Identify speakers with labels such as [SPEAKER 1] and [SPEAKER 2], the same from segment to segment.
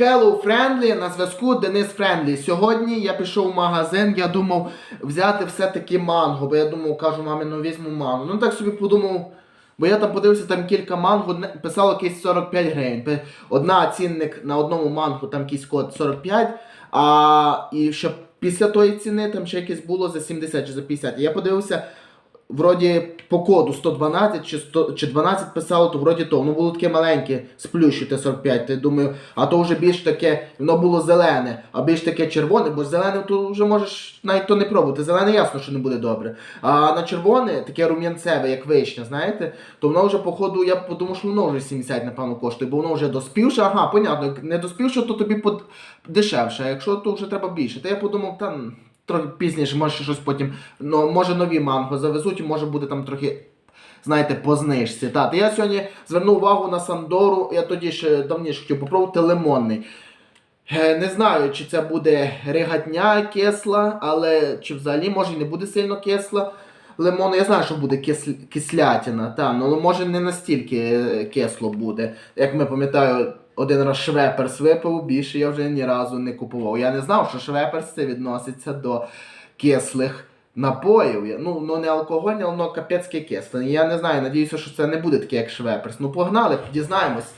[SPEAKER 1] Hello Friendly, на зв'язку Денис Френдлі. Сьогодні я пішов в магазин, я думав взяти все-таки манго, бо я думав, кажу, мамі, ну візьму манго. Ну так собі подумав, бо я там подивився, там кілька манго, писало якийсь 45 гривень. Одна цінник на одному мангу, там якийсь код 45, а і ще після тої ціни там ще якесь було за 70 чи за 50. І я подивився, вроді по коду 112 чи, 100, чи 12 писало, то вроді то. Воно було таке маленьке, сплющуте 45. Ти думаю, а то вже більш таке, воно було зелене, а більш таке червоне, бо зелене то вже можеш навіть то не пробувати. Зелене ясно, що не буде добре. А на червоне, таке рум'янцеве, як вишня, знаєте, то воно вже, походу, я подумав, що воно вже 70, напевно, коштує, бо воно вже доспівше, ага, понятно, не доспівше, то тобі под... дешевше, а якщо то вже треба більше. Та я подумав, та трохи пізніше, може щось потім, ну, може нові манго завезуть, і може буде там трохи. Знаєте, по знижці. Та, та я сьогодні звернув увагу на Сандору, я тоді ще давніше хотів попробувати лимонний. Е, Не знаю, чи це буде ригатня кисла, але чи взагалі може і не буде сильно кисла. Лимон, я знаю, що буде кис... кислятина, та, ну, але може не настільки е, кисло буде. Як ми пам'ятаю, один раз швеперс випив, більше я вже ні разу не купував. Я не знав, що швеперс це відноситься до кислих напоїв. Ну, ну не алкогольне, але воно капецьке кисле. Я не знаю, надіюся, що це не буде таке, як швеперс. Ну погнали, дізнаємось.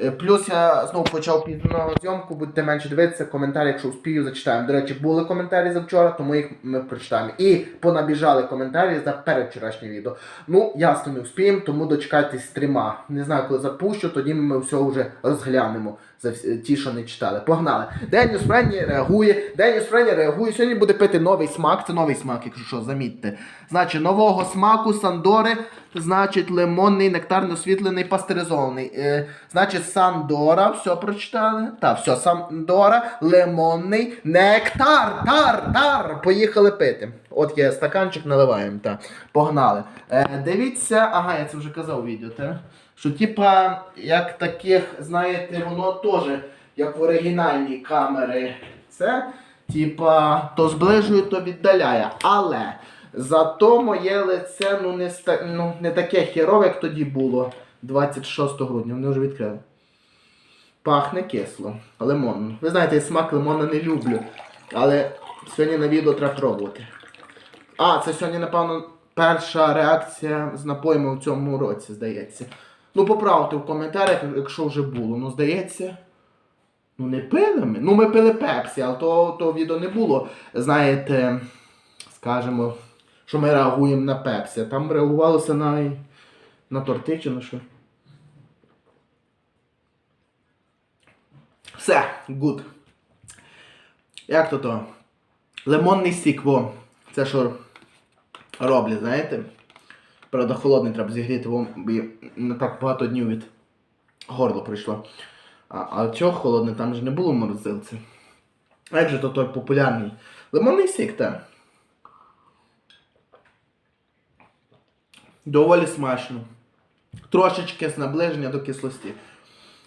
[SPEAKER 1] Е, Плюс я знову почав пізно зйомку, будете менше дивитися, коментарі, якщо успію, зачитаємо. До речі, були коментарі за вчора, тому їх ми прочитаємо. І понабіжали коментарі за передвчорашнє відео. Ну, ясно, не успіємо, тому дочекайтесь стріма. Не знаю, коли запущу, тоді ми все вже розглянемо за ті, що не читали. Погнали. Деніс Френні реагує. Деніс Френні реагує. Сьогодні буде пити новий смак. Це новий смак, якщо що, замітьте. Значить, нового смаку Сандори, значить, лимонний, нектарно освітлений, пастеризований. Е, значить, Сандора, все прочитали? Так, все, Сандора, лимонний, нектар, тар, тар. Поїхали пити. От є стаканчик, наливаємо. Так. Погнали. Е, дивіться, ага, я це вже казав у відео, так? Що типа, як таких, знаєте, воно теж, як в оригінальній камери. Це, типа, то зближує, то віддаляє. Але зато моє лице ну, не, ну, не таке херове, як тоді було 26 грудня. Вони вже відкрили. Пахне кисло. Лимон. Ви знаєте, я смак лимона не люблю. Але сьогодні на відео треба пробувати. А, це сьогодні, напевно, перша реакція з напоями у цьому році, здається. Ну, поправте в коментарях, якщо вже було. Ну, здається. Ну, не пили ми. Ну, ми пили пепсі, але то, то відео не було. Знаєте, скажімо, що ми реагуємо на пепсі. Там реагувалося на, на торти чи на що. Все, гуд. Як то то? Лимонний сік, во. Це що роблять, знаєте? Правда, холодний треба зігріти, бо не так багато днів від горла прийшло. А, а цього холодне там ж не було морозилці. А як же то той популярний? Лимонний сік, так. Доволі смачно. Трошечки з наближення до кислості.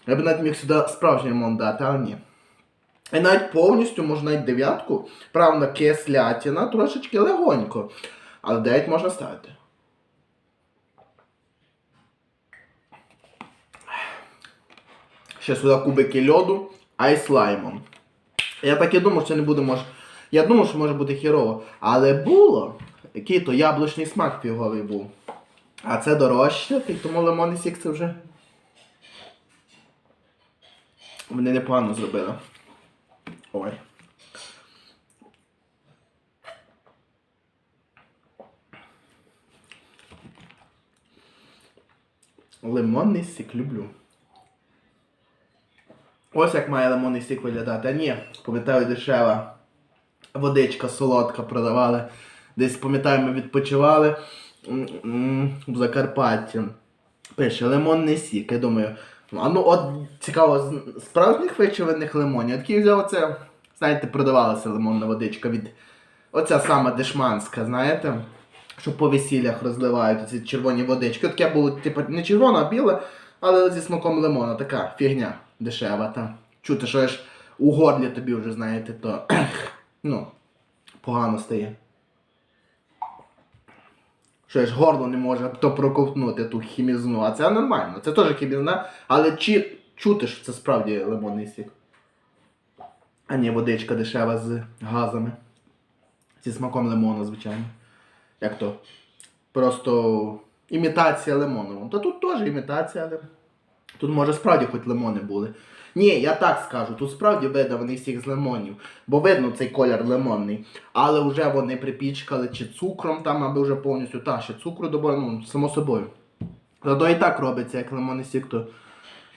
[SPEAKER 1] Я б навіть міг сюди справжній лимон дати, але ні. І навіть повністю, можна навіть дев'ятку. Правда, кислятина трошечки легонько. Але 9 можна ставити. Ще сюди кубики льоду, айс лаймом. Я так і думав, що не буде може. Я думав, що може бути хірово. Але було. Який то яблучний смак фіговий був. А це дорожче, тому лимонний сік це вже. Вони непогано зробили. Ой. Лимонний сік люблю. Ось як має лимонний сік виглядати. А ні, пам'ятаю, дешева водичка солодка продавали. Десь, пам'ятаю, ми відпочивали в Закарпатті. Пише лимонний сік. Я думаю, а ну от цікаво, справжніх вичавлених лимонів. Я взяв оце, знаєте, продавалася лимонна водичка від. Оця сама дешманська, знаєте? Що по весіллях розливають ці червоні водички. Таке було, типу, не червона, а біла, але зі смаком лимона. Така фігня дешева. Та. Чути, що ж у горлі тобі вже, знаєте, то ну, погано стає. Що ж горло не може то проковтнути ту хімізну, а це нормально. Це теж хімізна, але чи чути, що це справді лимонний сік. А ні, водичка дешева з газами. Зі смаком лимону, звичайно. Як то? Просто імітація лимону. Та тут теж імітація, але тут може справді хоч лимони були. Ні, я так скажу, тут справді видаваний всіх з лимонів, бо видно цей колір лимонний. Але вже вони припічкали чи цукром там, аби вже повністю та ще цукру добавили, ну, само собою. Зато і так робиться, як лимонний сік, то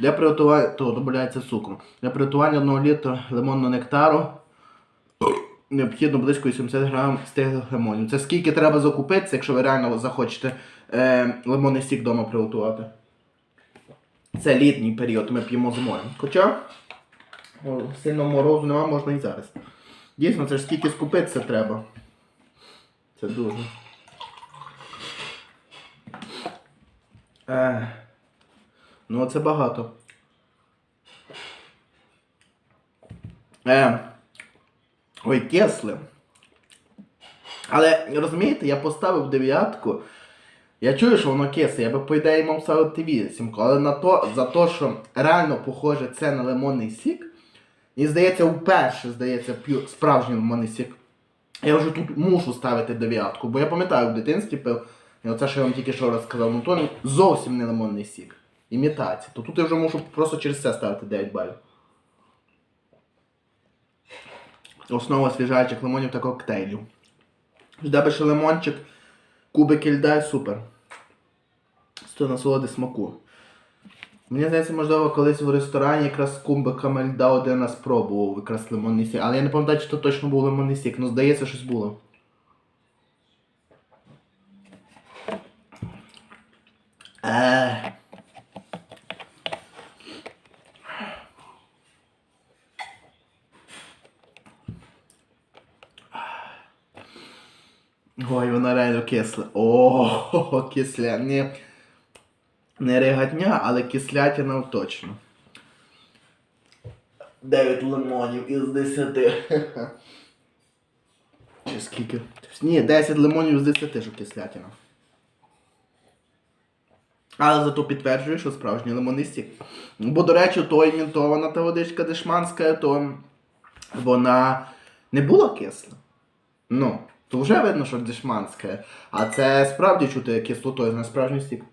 [SPEAKER 1] для приготування, то додається цукру. Для приготування 1 літра лимонного нектару необхідно близько 80 грам стиглих лимонів. Це скільки треба закупитися, якщо ви реально захочете е, лимонний сік вдома приготувати. Це літній період, ми п'ємо зимою. Хоча о, сильного морозу нема, можна і зараз. Дійсно, це ж скільки скупитися треба. Це дуже. Е, ну, це багато. Е, ой, кесли. Але розумієте, я поставив дев'ятку. Я чую, що воно кисле, я би по ідеї мав ставити вісімку, але на то, за те, що реально похоже це на лимонний сік, і здається, вперше, здається, п'ю справжній лимонний сік. Я вже тут мушу ставити дев'ятку, бо я пам'ятаю, в дитинстві пив, і оце, що я вам тільки що розказав, ну то зовсім не лимонний сік. Імітація. То тут я вже мушу просто через це ставити 9 балів. Основа свіжаючих лимонів та коктейлів. Жде ще лимончик, кубики льда супер. Сто насолоди смаку. Мені здається, можливо, колись в ресторані якраз з кубиками льда один раз пробував якраз лимонний сік. Але я не пам'ятаю, чи то точно був лимонний сік, ну здається, щось було. Е. Ой, вона реально кисла. О, кисля. Не, не регатня, але кислятина точно. 9 лимонів із 10. Чи скільки? Ні, 10 лимонів з 10, що кислятина. Але зато підтверджую, що справжній лимонний сік. Бо, до речі, то імітована та водичка дешманська, то вона не була кисла. Ну, то вже видно, що дешманське. А це справді чути кислотою на справжній сік.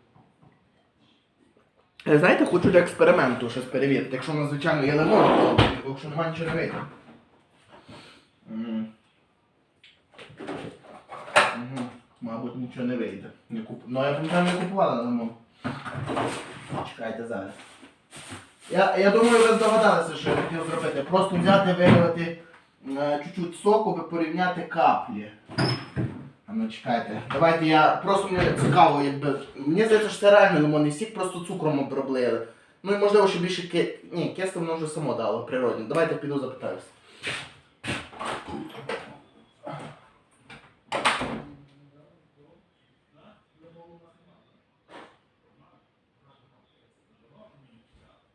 [SPEAKER 1] Е, Знаєте, хочу для експерименту щось перевірити. Якщо нас, звичайно, є лимон, то якщо немає нічого не вийде. Мабуть, нічого не вийде. Не куп... Ну, я пам'ятаю, не купувала лимон. Чекайте зараз. Я, я думаю, ви здогадалися, що я хотів зробити. Просто взяти, виливати е, чуть-чуть соку, порівняти каплі. Ну чекайте. Давайте я. Просто мені цікаво, якби. Мені здається, що це реально лимонний сік, просто цукром оброблили. Ну і можливо, що більше ки... Ні, кисло воно вже само дало природне. Давайте піду запитаюся.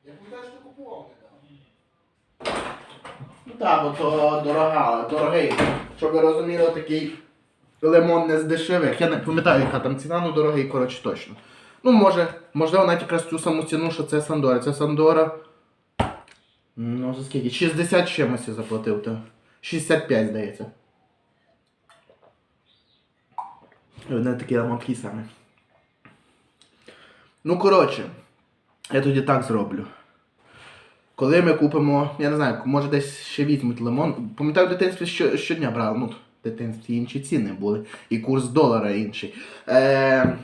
[SPEAKER 1] Я пам'ятаю, що купував Ну так, бо то дорога, дорогий. Щоб ви розуміли, такий лимон не з дешевих. Я не пам'ятаю, яка там ціна, ну дорогий, коротше, точно. Ну, може, можливо, навіть якраз цю саму ціну, що це Сандора. Це Сандора. Ну, за скільки? 60 чимось я заплатив, то. 65, здається. Вони такі ламанки самі. Ну, коротше, я тоді так зроблю. Коли ми купимо, я не знаю, може десь ще візьмуть лимон. Пам'ятаю, в дитинстві що, щодня брали, ну, в дитинстві інші ціни були. І курс долара інший. Е...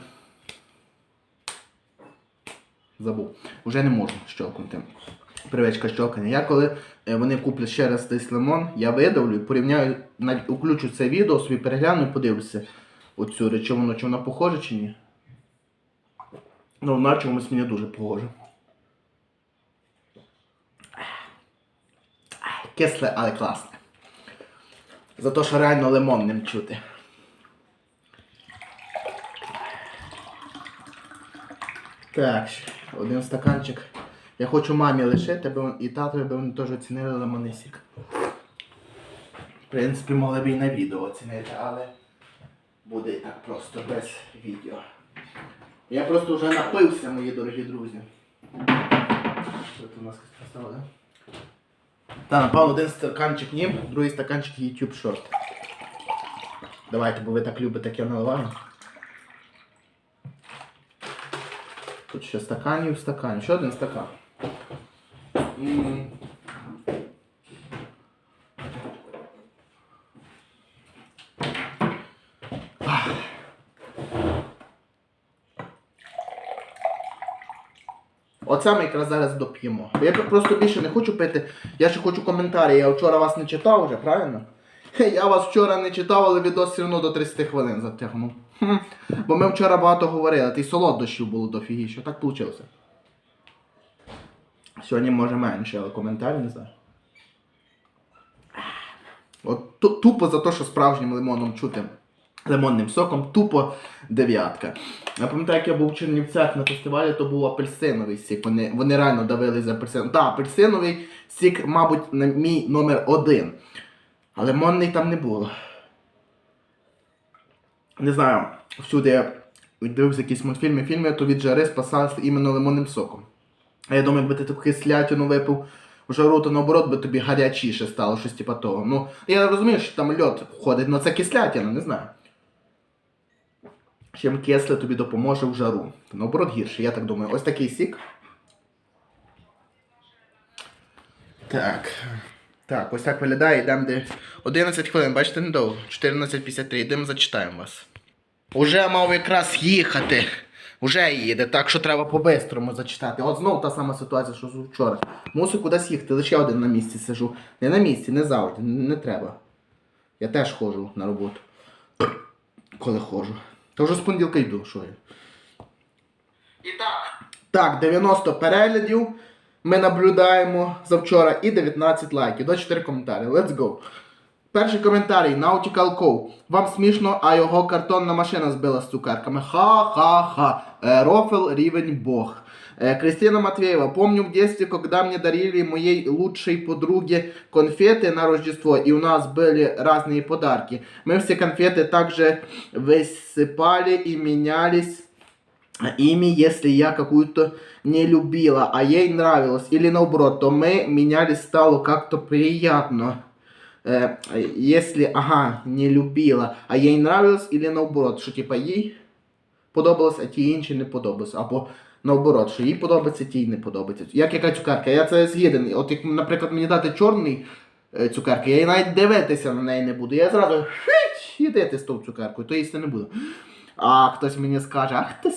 [SPEAKER 1] Забув. Уже не можу щелкнути. Привичка щелкання. Я коли е, вони куплять ще раз десь лимон, я видавлю, і порівняю, включу це відео, собі перегляну і подивлюся оцю речовину, чи вона похожа чи ні. Ну, вона чомусь мені дуже похожа. Кисле, але класне. За те, що реально лимон ним чути. Так, один стаканчик. Я хочу мамі лишити, бо і татові, бо вони теж оцінили лимонний сік. В принципі, могли б і на відео оцінити, але буде і так просто без відео. Я просто вже напився, мої дорогі друзі. Що тут у нас поставили? Та, напевно, один стаканчик нім, другий стаканчик YouTube Short. Давайте, бо ви так любите, як я наливаю. Тут ще стаканів, стакан. Ще один стакан. М. Ах. Оце ми якраз зараз доп'ємо. Я просто більше не хочу пити. Я ще хочу коментарі. Я вчора вас не читав вже, правильно? Я вас вчора не читав, але відос все одно до 30 хвилин затягнув. Хм. Бо ми вчора багато говорили, та солодощів було дофігіше. Так вийшло. Сьогодні може менше, але коментарі не знаю. От тупо за те, що справжнім лимоном чути лимонним соком, тупо дев'ятка. Я пам'ятаю, як я був в Чернівцях на фестивалі, то був апельсиновий сік. Вони, вони реально давили за апельсин. Так, апельсиновий сік, мабуть, на мій номер один. А лимонний там не було. Не знаю, всюди я дивився якісь мультфільми, фільми, то від жари спасалися іменно лимонним соком. А я думаю, якби ти таку кислятину випив в жару, то наоборот би тобі гарячіше стало, щось типа того. Ну, я розумію, що там льод входить, але це кислятина, не знаю. Чим кисле тобі допоможе в жару. Наоборот гірше, я так думаю. Ось такий сік. Так. Так, ось так виглядає, йдемо де 11 хвилин, бачите, недовго. 14.53, йдемо зачитаємо вас. Уже мав якраз їхати. Уже їде, так що треба по-бистрому зачитати. От знов та сама ситуація, що з вчора. Мусив кудись їхати, лише один на місці сижу. Не на місці, не завжди, не треба. Я теж ходжу на роботу. Коли ходжу. То вже з понеділка йду, що я. І так. Так, 90 переглядів. Ми наблюдаємо за вчора і 19 лайків. До 4 коментарі. Let's go. Перший коментарій Nautical Cove. Вам смішно, а його картонна машина збила з цукерками. Ха-ха-ха. Е, Рофел рівень бог. Э, Кристина Матвеева. Помню в детстве, когда мне дарили моей лучшей подруге конфеты на Рождество, и у нас были разные подарки. Мы все конфеты также высыпали и менялись ими, если я какую-то не любила, а ей нравилось, или наоборот, то мы менялись, стало как-то приятно. Э, если, ага, не любила, а їй нравилось, или наоборот, що типа їй подобалось, а тій іншій не подобалось. Або наоборот, що їй подобається, тій не подобається. Як яка цукерка? Я це згідний. От як, наприклад, мені дати чорний е, цукерки, я її навіть дивитися на неї не буду. Я зразу ідете з тою цукеркою, то їсти не буду. А хтось мені скаже, ах ти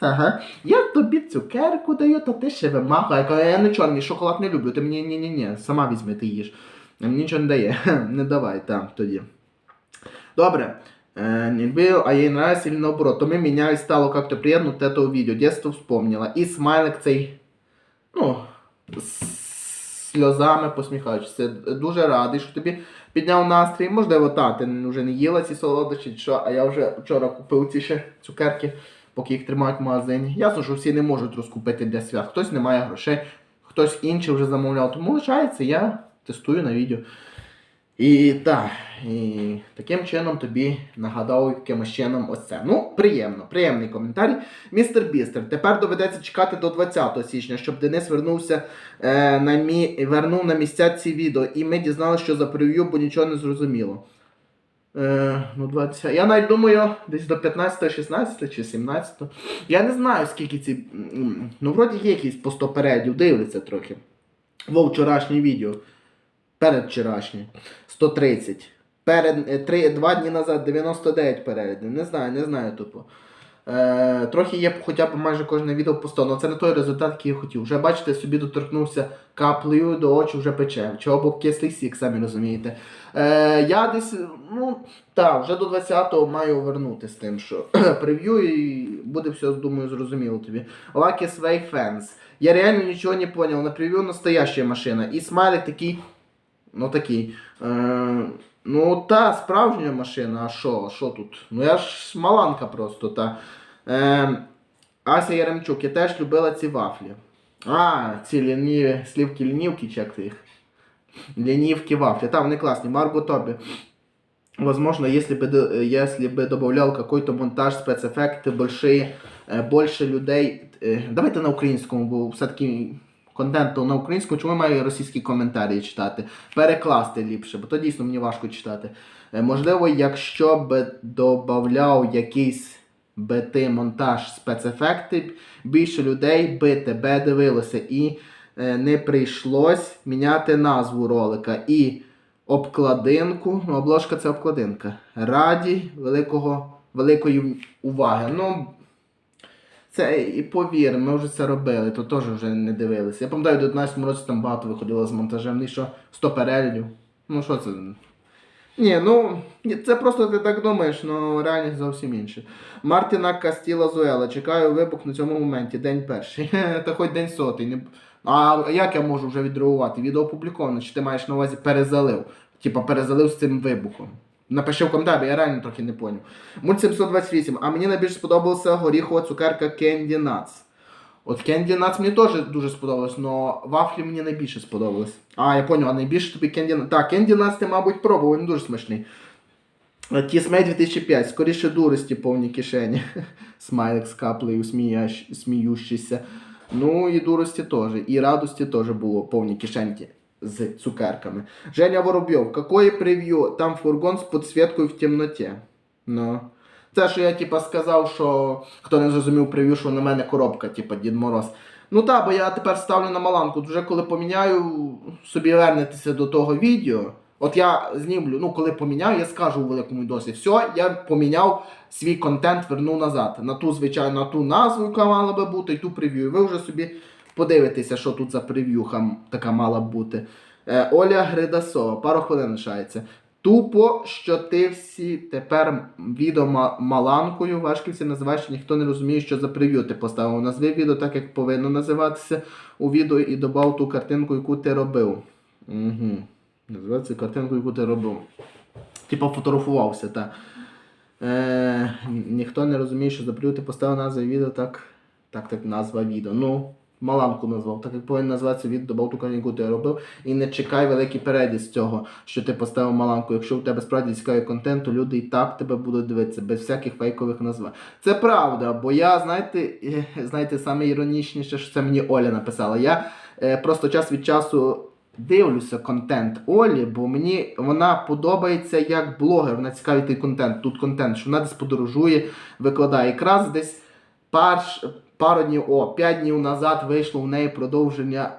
[SPEAKER 1] Ага, я тобі цукерку даю, то ти ще вимахує. Я кажу, я не чорний, шоколад не люблю. Ти мені ні ні ні сама візьми, ти їж. Мені нічого не дає. не давай, там тоді. Добре. Э, не любил, а ей нравится или наоборот. То мы менялись, стало как-то приятно от этого видео. Детство вспомнила. І смайлик цей, ну, з сльозами посміхаючись. Дуже радий, що тобі підняв настрій. Можливо, та, ти вже не їла ці солодощі, чи що, а я вже вчора купив ці ще цукерки, поки їх тримають в магазині. Ясно, що всі не можуть розкупити для свят. Хтось не має грошей, хтось інший вже замовляв. Тому лишається, я тестую на відео. І так, і таким чином тобі нагадав якимось чином ось це. Ну, приємно, приємний коментар. Містер Бістер, тепер доведеться чекати до 20 січня, щоб Денис вернувся е, на мі... вернув на місця ці відео. І ми дізналися, що за прев'ю, бо нічого не зрозуміло. Е, ну, 20... Я навіть думаю, десь до 15, 16 чи 17. Я не знаю, скільки ці. Ну, вроді є якісь по 100 передів, дивляться трохи. Во вчорашнє відео. Перед вчорашнє. 130. Перед е, три, два дні назад 99 переглядів. Не знаю, не знаю тупо. Е, трохи є хоча б майже кожне відео по 100, але це не той результат, який я хотів. Вже бачите, собі доторкнувся каплею до очі вже пече. Чого бо кислий сік, самі розумієте. Е, я десь, ну, так, вже до 20-го маю вернути з тим, що прев'ю і буде все, думаю, зрозуміло тобі. Lucky Sway Fans. Я реально нічого не понял. На прев'ю настоящая машина. І смайлик такий. Ну такий. Е, ну та справжня машина, а що? Що тут? Ну я ж маланка просто та. Е, Ася Яремчук, я теж любила ці вафлі. А, ці лініві, слівки лінівки, чи як ти їх? Лінівки вафли. Там вони класні. Марго Тобі. Возможно, если бы, если бы добавлял какой-то монтаж, спецефекти, большие, е, більше людей. е, Давайте на українському, бо все-таки контенту на українську, чому маю російські коментарі читати? Перекласти ліпше, бо то дійсно мені важко читати. Е, Можливо, якщо б додавав якийсь би ти монтаж спецефекти, більше людей би тебе дивилося і е, не прийшлось міняти назву ролика і обкладинку. Ну, обложка це обкладинка. Раді великого, великої уваги. Ну, це і повір, ми вже це робили, то теж вже не дивилися. Я пам'ятаю, в 19 році там багато виходило з монтажем, ну і що 100 переглядів. Ну що це? Ні, ну це просто ти так думаєш, ну реальність зовсім інше. Мартіна Кастіла Зуела. Чекаю вибух на цьому моменті. День перший. Та хоч день сотий. Не... А як я можу вже відреагувати? Відео опубліковано, чи ти маєш на увазі перезалив? Типа перезалив з цим вибухом. Напиши в коментарі, я реально трохи не поняв. Мульт 728. А мені найбільше сподобалася горіхова цукерка Candy Nuts. От Candy Nuts мені теж дуже сподобалось, але вафлі мені найбільше сподобались. А, я поняв, а найбільше тобі Candy Nuts. Так, Candy Nuts ти, мабуть, пробував, він дуже смачний. Тісмей 2005, скоріше дурості повні кишені. Смайлик з каплею, сміющийся. Ну і дурості теж. І радості теж було повні кишеньки з цукерками. Женя Воробйов, какое прев'ю? Там фургон з підсвіткою в темноті. Ну. Це, що я типа сказав, що хто не зрозумів прев'ю, що на мене коробка, типа Дід Мороз. Ну так, бо я тепер ставлю на маланку. Вже коли поміняю, собі вернетеся до того відео. От я знімлю, ну коли поміняю, я скажу у великому досі. Все, я поміняв свій контент, вернув назад. На ту, звичайно, на ту назву, яка мала би бути, і ту прев'ю. І ви вже собі подивитеся, що тут за прев'юха така мала бути. Е, Оля Гридасова, пару хвилин лишається. Тупо, що ти всі тепер відео ма- маланкою важківці називаєш, що ніхто не розуміє, що за прев'ю ти поставив. Назви відео так, як повинно називатися у відео і додав ту картинку, яку ти робив. Угу. Називається картинку, яку ти робив. Типа фотографувався, так. Е, ніхто не розуміє, що за прев'ю ти поставив назву відео так, так, так, назва відео. Ну, Маланку назвав, так як повинен називатися від ту картинку, яку ти робив. І не чекай великий перегляд з цього, що ти поставив маланку. Якщо у тебе справді цікавий контент, то люди і так тебе будуть дивитися, без всяких фейкових назв. Це правда, бо я, знаєте, е, знаєте, саме іронічніше, що це мені Оля написала. Я е, просто час від часу. Дивлюся контент Олі, бо мені вона подобається як блогер. Вона цікавий контент. Тут контент, що вона десь подорожує, викладає. Якраз десь парш, пару днів, о, 5 днів назад вийшло в неї продовження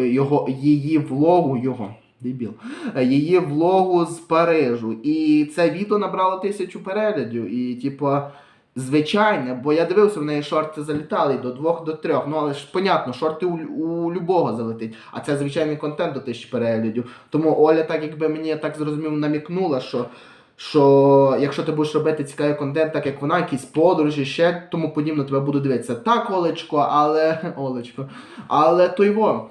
[SPEAKER 1] е, його, її влогу, його. Дебіл. е, Її влогу з Парижу. І це відео набрало тисячу переглядів. І, типа, звичайне, бо я дивився, в неї шорти залітали до двох, до трьох. Ну, але ж понятно, шорти у, у любого залетить. А це звичайний контент до тисячі переглядів. Тому Оля, так якби мені так зрозумів, намікнула, що. Що якщо ти будеш робити цікавий контент, так як вона, якісь подорожі, ще тому подібне, тебе буду дивитися. Так, Олечко, але. Олечко. Але то його.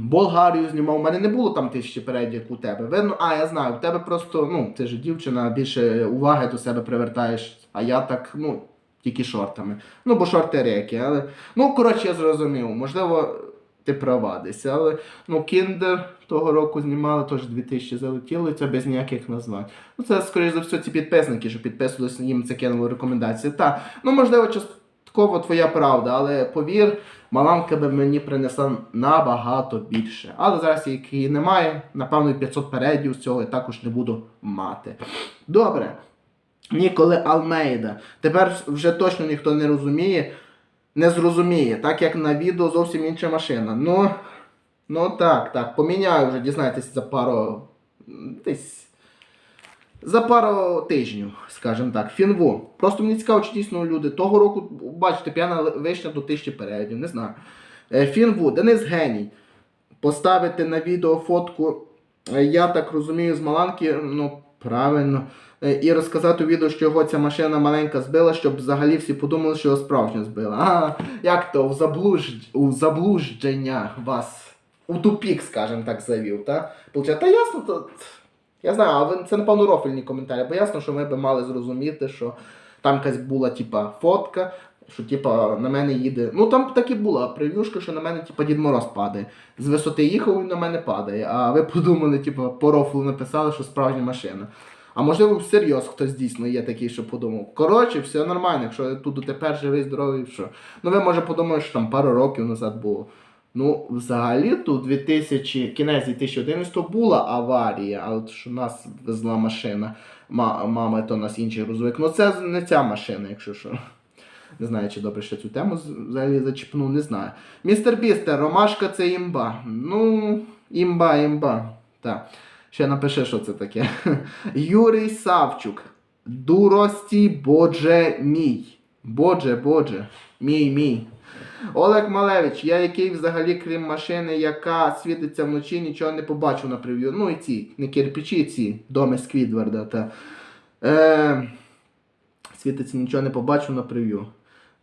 [SPEAKER 1] Болгарію знімав. У мене не було там тисячі передів, як у тебе. Видно, а я знаю, в тебе просто, ну, ти ж дівчина, більше уваги до себе привертаєш, а я так, ну, тільки шортами. Ну, бо шорти реки, але. Ну, коротше, я зрозумів. Можливо, ти права десь, але ну, Кіндер того року знімали, теж 2000 залетіло, і це без ніяких названь. Ну, це, скоріш за все, ці підписники, що підписувалися, їм це кинули рекомендації. Так, ну можливо, частково твоя правда, але повір, Маланка би мені принесла набагато більше. Але зараз її немає, напевно, 500 передів з цього я також не буду мати. Добре. Ніколи Алмейда. Тепер вже точно ніхто не розуміє, не зрозуміє, так як на відео зовсім інша машина. Ну, ну так, так, поміняю вже, дізнаєтесь за пару. десь. За пару тижнів, скажімо так, фінву. Просто мені цікаво, чи дійсно люди того року, бачите, п'яна вишня до тисячі переглядів, не знаю. Е, Фінву, Денис Геній. Поставити на відео фотку, е, я так розумію, з Маланки, ну, правильно. Е, І розказати у відео, що його ця машина маленька збила, щоб взагалі всі подумали, що його справжньо збила. А, як то в, заблуж... у заблуждження вас у тупік, скажімо так, завів, так? Получає, та ясно, то. Я знаю, але це, напевно, рофельні коментарі, бо ясно, що ми би мали зрозуміти, що там якась була, типа, фотка, що типа на мене їде. Ну там так і була прев'юшка, що на мене типа Дід Мороз падає. З висоти їхав і на мене падає. А ви подумали, типа, по рофлу написали, що справжня машина. А можливо, всерйоз хтось дійсно є такий, що подумав. Коротше, все нормально, якщо тут дотепер живий, здоровий, що. Ну ви може подумали, що там пару років назад було. Ну, взагалі тут 2000, кінець 2011 була аварія, але що нас везла машина. Ма, мама, то нас інший грузовик. Ну це не ця машина, якщо що. Не знаю, чи добре ще цю тему взагалі зачіпнув, не знаю. Містер Бістер, Ромашка це імба. Ну, імба, імба. Так. Ще напиши, що це таке. Юрій Савчук. Дурості Бодже мій. Бодже, Бодже. Мій, мій. Олег Малевич, я який взагалі, крім машини, яка світиться вночі, нічого не побачив на прев'ю. Ну і ці, не кирпичі, ці доми Сквідварда. Та. Е, світиться, нічого не побачив на прев'ю.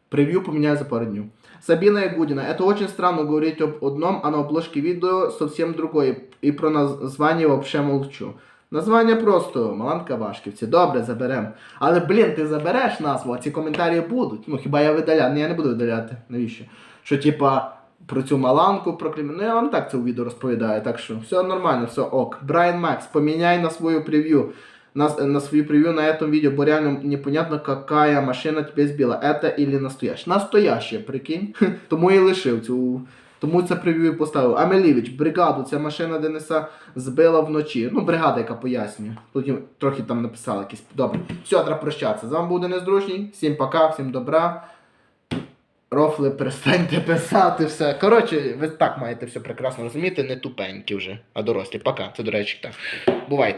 [SPEAKER 1] Превью поменяю за пару дней. Сабина Ягудина. Это очень странно говорить об одном, а на обложке видео совсем другое. И про название вообще молчу. Названня просто Маланка Вашківці. Добре, заберем. Але, блін, ти забереш назву, а ці коментарі будуть. Ну хіба я видаляю? Ні, я не буду видаляти. Навіщо? Що, типа, про цю Маланку, про Клім... Ну я вам так це у відео розповідаю, так що все нормально, все ок. Брайан Макс, поміняй на свою превью. На, на свою превью на этом видео, бо реально непонятно, какая машина тебе збила. Это или настоящая? Настоящая, прикинь. Тому і лишив цю. Тому це прев'ю поставив. Амелівич, бригаду, ця машина Дениса збила вночі. Ну, бригада, яка пояснює. Потім трохи там написали якісь. Добре. Все, треба прощатися. З вами був Денис. Всім пока, всім добра. Рофли, перестаньте писати все. Коротше, ви так маєте все прекрасно розуміти, не тупенькі вже, а дорослі. Пока. Це, до речі, так. Бувайте.